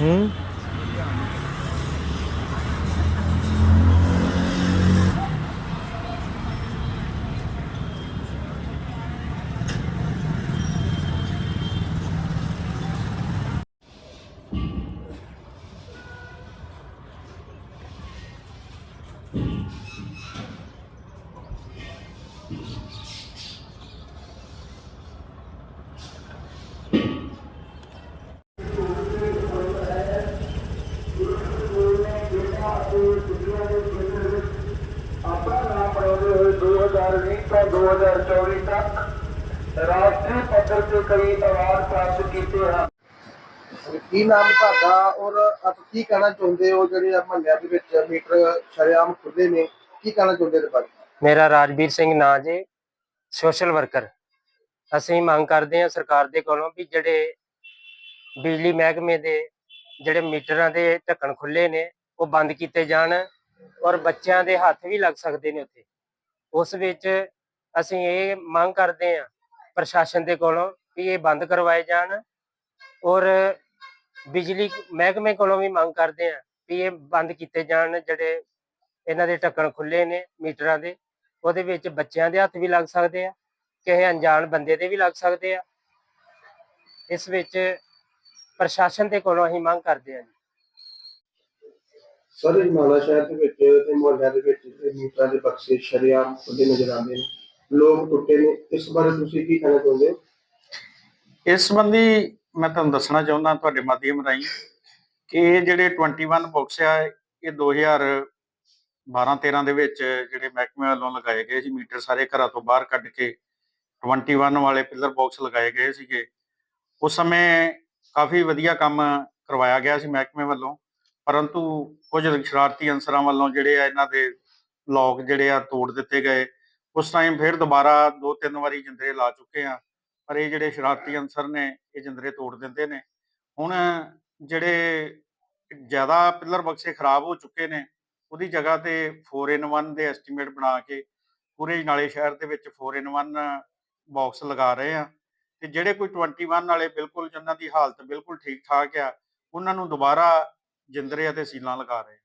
嗯2020 ਤੋਂ 2024 ਤੱਕ ਰਾਸ਼ਟਰੀ ਪੱਧਰ ਤੇ ਕਈ ਅਵਾਰਡ ਪ੍ਰਾਪਤ ਕੀਤੇ ਹਨ। ਕੀ ਨਾਮ ਤੁਹਾਡਾ ਔਰ ਆਪ ਕੀ ਕਹਿਣਾ ਚਾਹੁੰਦੇ ਹੋ ਜਿਹੜੇ ਆ ਮਹੱਲਿਆਂ ਦੇ ਵਿੱਚ ਮੀਟਰ ਸ਼ਰੇਆਮ ਖੁੱਲੇ ਨੇ? ਕੀ ਕਹਿਣਾ ਚਾਹੁੰਦੇ ਨੇ ਬਾਰੇ ਮੇਰਾ ਰਾਜਵੀਰ ਸਿੰਘ ਨਾਂ ਜੇ ਸੋਸ਼ਲ ਵਰਕਰ ਅਸੀਂ ਮੰਗ ਕਰਦੇ ਹਾਂ ਸਰਕਾਰ ਦੇ ਕੋਲੋਂ ਵੀ ਜਿਹੜੇ ਬਿਜਲੀ ਮਹਿਕਮੇ ਦੇ ਜਿਹੜੇ ਮੀਟਰਾਂ ਦੇ ਢੱਕਣ ਖੁੱਲੇ ਨੇ ਉਹ ਬੰਦ ਕੀਤੇ ਜਾਣ ਔਰ ਬੱਚਿਆਂ ਦੇ ਹੱਥ ਵੀ ਲੱਗ ਸਕਦੇ ਨੇ ਉੱਥੇ। ਉਸ ਵਿੱਚ ਅਸੀਂ ਇਹ ਮੰਗ ਕਰਦੇ ਹਾਂ ਪ੍ਰਸ਼ਾਸਨ ਦੇ ਕੋਲੋਂ ਵੀ ਇਹ ਬੰਦ ਕਰਵਾਏ ਜਾਣ ਔਰ ਬਿਜਲੀ ਮਹਿਕਮੇ ਕੋਲੋਂ ਵੀ ਮੰਗ ਕਰਦੇ ਹਾਂ ਵੀ ਇਹ ਬੰਦ ਕੀਤੇ ਜਾਣ ਜਿਹੜੇ ਇਹਨਾਂ ਦੇ ਢੱਕਣ ਖੁੱਲੇ ਨੇ ਮੀਟਰਾਂ ਦੇ, ਉਹਦੇ ਵਿੱਚ ਬੱਚਿਆਂ ਦੇ ਹੱਥ ਵੀ ਲੱਗ ਸਕਦੇ ਆ, ਕਿਸੇ ਅਣਜਾਣ ਬੰਦੇ ਦੇ ਵੀ ਲੱਗ ਸਕਦੇ ਆ। ਇਸ ਵਿੱਚ ਪ੍ਰਸ਼ਾਸਨ ਦੇ ਕੋਲੋਂ ਅਸੀਂ ਮੰਗ ਕਰਦੇ ਹਾਂ ਸਰ ਮਾਲਾ ਸ਼ਹਿਰ ਦੇ ਵਿੱਚ ਤੇ ਮੁਹੱਲਿਆਂ ਦੇ ਵਿੱਚ ਇਹ ਮੀਟਰਾਂ ਦੇ ਬਕਸੇ ਸ਼ਰੇਆਮ ਖੁੱਲੇ ਨਜ਼ਰ ਆਉਂਦੇ ਨੇ। ਲੋਕ ਟੁੱਟੇ ਨੇ। ਇਸ ਬਾਰੇ ਤੁਸੀਂ ਕੀ ਕਹਿਣਾ ਚਾਹੁੰਦੇ ਹੋ? ਇਸ ਸੰਬੰਧੀ ਮੈਂ ਤੁਹਾਨੂੰ ਦੱਸਣਾ ਚਾਹੁੰਦਾ ਤੁਹਾਡੇ ਮਾਧਿਅਮ ਰਾਹੀਂ ਕਿ ਇਹ ਜਿਹੜੇ 21 ਬਾਕਸ ਆ, ਇਹ 2012-13 ਦੇ ਵਿੱਚ ਜਿਹੜੇ ਮਹਿਕਮੇ ਵੱਲੋਂ ਲਗਾਏ ਗਏ ਸੀ, ਮੀਟਰ ਸਾਰੇ ਘਰਾਂ ਤੋਂ ਬਾਹਰ ਕੱਢ ਕੇ 21 ਵਾਲੇ ਪਿਲਰ ਬਾਕਸ ਲਗਾਏ ਗਏ ਸੀਗੇ। ਉਸ ਸਮੇਂ ਕਾਫੀ ਵਧੀਆ ਕੰਮ ਕਰਵਾਇਆ ਗਿਆ ਸੀ ਮਹਿਕਮੇ ਵੱਲੋਂ। ਪਰੰਤੂ ਕੁਝ ਸ਼ਰਾਰਤੀ ਅਨਸਰਾਂ ਵੱਲੋਂ ਜਿਹੜੇ ਆ ਇਹਨਾਂ ਦੇ ਲੋਕ ਜਿਹੜੇ ਆ ਤੋੜ ਦਿੱਤੇ ਗਏ। ਉਸ ਟਾਈਮ ਫਿਰ ਦੁਬਾਰਾ ਦੋ ਤਿੰਨ ਵਾਰੀ ਜਿੰਦਰੇ ਲਾ ਚੁੱਕੇ ਆ, ਪਰ ਇਹ ਜਿਹੜੇ ਸ਼ਰਾਰਤੀ ਅਨਸਰ ਨੇ, ਇਹ ਜਿੰਦਰੇ ਤੋੜ ਦਿੰਦੇ ਨੇ। ਹੁਣ ਜਿਹੜੇ ਜ਼ਿਆਦਾ ਪਿੱਲਰ ਬਕਸੇ ਖਰਾਬ ਹੋ ਚੁੱਕੇ ਨੇ, ਉਹਦੀ ਜਗ੍ਹਾ ਤੇ 4 ਇਨ 1 ਦੇ ਐਸਟੀਮੇਟ ਬਣਾ ਕੇ ਪੂਰੇ ਨਾਲੇ ਸ਼ਹਿਰ ਦੇ ਵਿੱਚ 4 ਇਨ 1 ਬਾਕਸ ਲਗਾ ਰਹੇ ਆ। ਤੇ ਜਿਹੜੇ ਕੋਈ 21 ਵਾਲੇ ਬਿਲਕੁਲ ਜਿਨ੍ਹਾਂ ਦੀ ਹਾਲਤ ਬਿਲਕੁਲ ਠੀਕ ਠਾਕ ਆ, ਉਹਨਾਂ ਨੂੰ ਦੁਬਾਰਾ ਜਿੰਦਰੇ ਅਤੇ ਸੀਲਾਂ ਲਗਾ ਰਹੇ